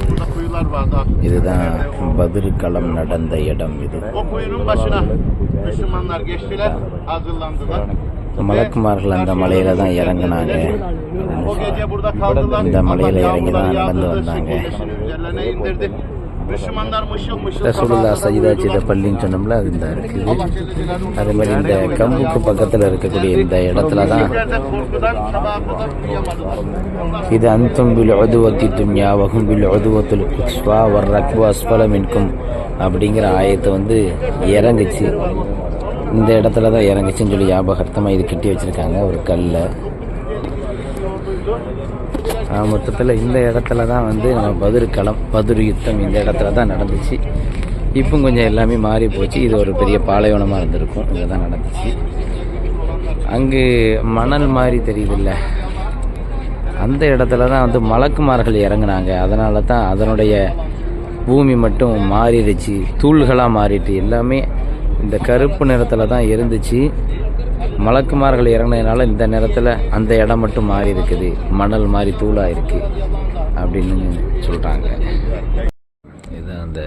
Burada kuyular vardı. இதுதான் பதிரு களம் நடந்த இடம் இது. மலக்குமார்கள் அந்த மலையில தான் இறங்குனாங்க. இந்த மலையில இறங்கி தான் நடந்து வந்தாங்க ரசூலுல்லா சஜிதா செய்த பள்ளின்னு சொன்னோம்ல அது இந்த இருக்குது அதே மாதிரி இந்த கம்புக்கு பக்கத்தில் இருக்கக்கூடிய இந்த இடத்துல தான் இது அந்தும் பில் உதுவத்தி துன்யா வகும் பில் உதுவத்துல் குஸ்வா வர் ரக்பு அஸ்பலம் இன்கும் அப்படிங்கிற ஆயத்தை வந்து இறங்குச்சு இந்த இடத்துல தான் இறங்குச்சுன்னு சொல்லி ஞாபகார்த்தமாக இது கட்டி வச்சுருக்காங்க. ஒரு கல்லை மொத்தத்தில் இந்த இடத்துல தான் வந்து நம்ம பதிரு களம் பதிரு யுத்தம் இந்த இடத்துல தான் நடந்துச்சு. இப்போ கொஞ்சம் எல்லாமே மாறி போச்சு. இது ஒரு பெரிய பாலைவனமாக இருந்திருக்கும். இங்கே தான் நடந்துச்சு. அங்கு மணல் மாதிரி தெரியுதுல்ல. அந்த இடத்துல தான் வந்து மலக்குமார்கள் இறங்குனாங்க. அதனால தான் அதனுடைய பூமி மட்டும் மாறிடுச்சு. தூள்களாக மாறிட்டு எல்லாமே இந்த கருப்பு நிறத்தில் தான் இருந்துச்சு. மலக்குமார்கள் இறங்கினதுனால இந்த நேரத்தில் அந்த இடம் மட்டும் மாறி இருக்குது. மணல் மாதிரி தூளாக இருக்குது அப்படின்னு சொல்கிறாங்க இதுதான் அந்த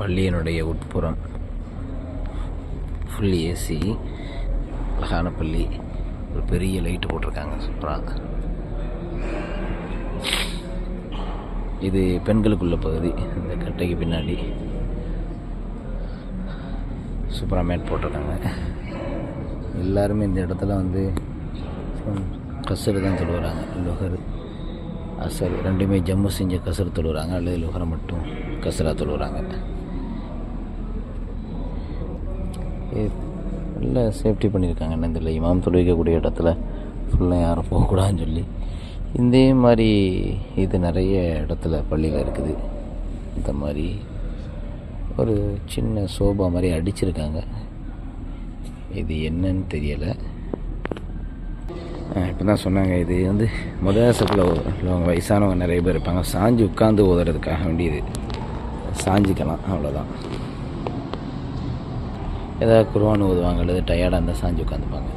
பள்ளியினுடைய உட்புறம். ஃபுல் ஏசி அழகான பள்ளி. ஒரு பெரிய லைட்டு போட்டிருக்காங்க சூப்பராக இது பெண்களுக்குள்ள பகுதி. இந்த கட்டைக்கு பின்னாடி. சூப்பராக மேட் போட்டிருக்காங்க. எல்லாருமே இந்த இடத்துல வந்து கசரு தான் சொல்லுவாங்க லுகர் அசர் ரெண்டுமே ஜம்மு செஞ்ச கசரு தொழுவுறாங்க. அல்லது லுகரை மட்டும் கசரா தொழுவுறாங்க. நல்லா நல்ல சேஃப்டி பண்ணியிருக்காங்க. என்ன இந்த இமாம் தொழுவிக்கக்கூடிய இடத்துல ஃபுல்லாக யாரும் போகக்கூடாதுன்னு சொல்லி. இதே மாதிரி இது நிறைய இடத்துல பள்ளியில் இருக்குது. இந்த மாதிரி ஒரு சின்ன சோபா மாதிரி அடிச்சிருக்காங்க. இது என்னன்னு தெரியலை. இப்போ தான் சொன்னாங்க இது வந்து முதலசத்தில் உள்ளவங்க வயசானவங்க நிறைய பேர் இருப்பாங்க. சாஞ்சு உட்காந்து ஓதுறதுக்காக வேண்டியது. சாஞ்சிக்கலாம் அவ்வளோதான் ஏதாவது குருவான் ஓதுவாங்க அல்லது டயர்டாக இருந்தால் சாஞ்சு உட்காந்துப்பாங்க